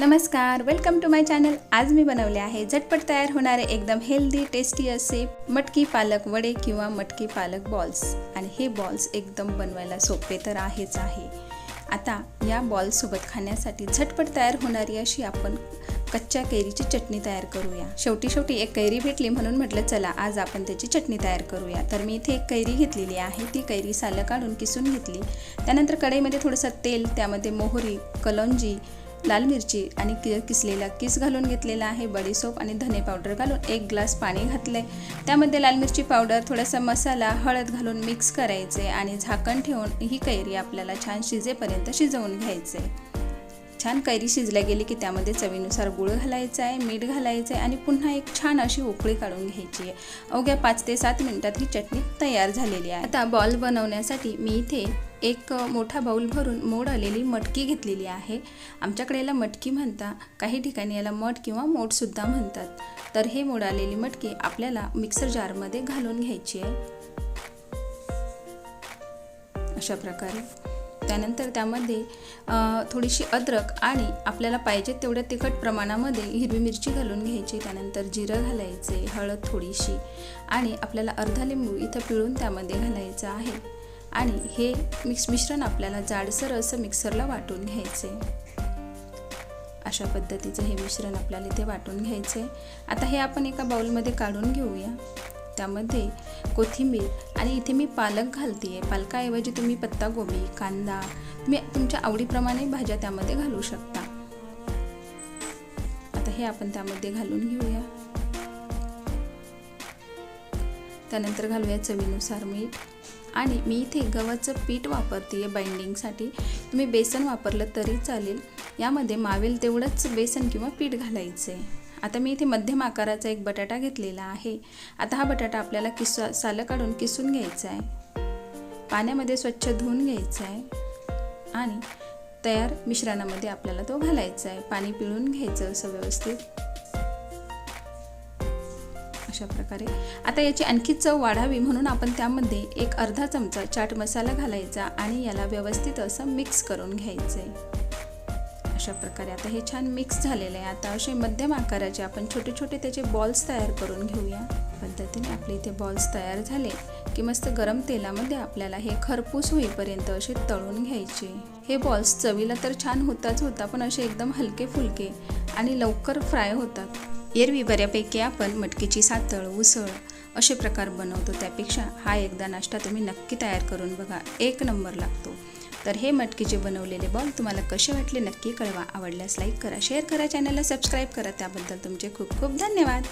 नमस्कार welcome to my channel आज मी बनवले आहे झटपट तयार होणारे एकदम हेल्दी टेस्टी असे मटकी पालक वडे किंवा मटकी पालक बॉल्स आणि हे बॉल्स एकदम बनवायला सोपे तर आहेच आहे. आता या बॉल्ससोबत खाण्यासाठी झटपट तयार होणारी अशी आपण कच्च्या कैरीची चटणी तयार करूया. शेवटी शेवटी एक कैरी भेटली म्हणून म्हटलं चला आज आपण त्याची चटणी तयार करूया. तर मी इथे एक कैरी घेतलेली आहे. ती कैरी सालं काढून किसून घेतली. त्यानंतर कढईमध्ये थोडंसं तेल त्यामध्ये मोहरी कलौंजी लाल मिरची आणि कि किसलेला किस घालून घेतलेला आहे बडीसोप आणि धने पावडर घालून एक ग्लास पाणी घातले त्यामध्ये लाल मिरची पावडर थोडासा मसाला हळद घालून मिक्स करायचे आणि झाकण ठेवून ही कैरी आपल्याला छान शिजेपर्यंत शिजवून घ्यायचे. छान कैरी शिजल्या गेली की त्यामध्ये चवीनुसार गुळ घालायचा आहे मीठ घालायचं आहे आणि पुन्हा एक छान अशी उकळी काढून घ्यायची आहे. अवघ्या पाच ते सात मिनटात ही चटणी तयार झालेली आहे. आता बॉल बनवण्यासाठी मी इथे एक मोठा बाऊल भरून मोड आलेली मटकी घेतलेली आहे. आमच्याकडे याला मटकी म्हणता काही ठिकाणी याला मठ किंवा मोठसुद्धा म्हणतात. तर हे मोड आलेली मटकी आपल्याला मिक्सर जारमध्ये घालून घ्यायची आहे. अशा प्रकारे. त्यानंतर त्यामध्ये थोडीशी अद्रक आणि आपल्याला पाहिजे तेवढ्या तिखट प्रमाणामध्ये हिरवी मिरची घालून घ्यायची. त्यानंतर जिरं घालायचे हळद थोडीशी आणि आपल्याला अर्धा लिंबू इथं पिळून त्यामध्ये घालायचं आहे. आणि हे मिक्स मिश्रण आपल्याला जाडसर असं मिक्सरला वाटून घ्यायचे. अशा पद्धतीचं हे मिश्रण आपल्याला इथे वाटून घ्यायचे आता हे आपण एका बाउलमध्ये काढून घेऊया. त्यामध्ये कोथिंबीर आणि इथे मी पालक घालते आहे पालकाऐवजी तुम्ही पत्तागोबी कांदा तुम्ही तुमच्या आवडीप्रमाणे भाज्या त्यामध्ये घालू शकता. आता हे आपण त्यामध्ये घालून घेऊया. त्यानंतर घालूया चवीनुसार मीठ. आणि मी इथे गव्हाचं पीठ वापरते आहे बाइंडिंगसाठी. तुम्ही बेसन वापरलं तरी चालेल. यामध्ये मावेल तेवढंच बेसन किंवा पीठ घालायचं आहे आता मी इथे मध्यम आकाराचा एक बटाटा घेतलेला आहे. आता हा बटाटा आपल्याला किस सालं काढून किसून घ्यायचा आहे. पाण्यामध्ये स्वच्छ धुवून घ्यायचा आहे. आणि तयार मिश्रणामध्ये आपल्याला तो घालायचा आहे. पाणी पिळून घ्यायचं असं व्यवस्थित. अशा प्रकारे. आता याची आणखी चव वाढावी म्हणून आपण त्यामध्ये एक अर्धा चमचा चाट मसाला घालायचा आणि याला व्यवस्थित असं मिक्स करून घ्यायचं आहे अशा प्रकारे. आता हे छान मिक्स झालेलं आहे. आता असे मध्यम आकाराचे आपण छोटे छोटे त्याचे बॉल्स तयार करून घेऊया. पद्धतीने आपले इथे बॉल्स तयार झाले की मस्त गरम तेलामध्ये आपल्याला हे खरपूस होईपर्यंत असे तळून घ्यायचे. हे बॉल्स चवीला तर छान होताच होता पण असे एकदम हलके फुलके आणि लवकर फ्राय होतात. एरवी बऱ्यापैकी आपण मटकीची सातळ उसळ असे प्रकार बनवतो. त्यापेक्षा हा एकदा नाश्ता तुम्ही नक्की तयार करून बघा. एक नंबर लागतो. तर हे मटकीचे बनवलेले बॉल तुम्हाला कसे वाटले नक्की कळवा. आवडल्यास लाईक करा शेअर करा चॅनलला सबस्क्राईब करा. त्याबद्दल तुमचे खूप खूप धन्यवाद.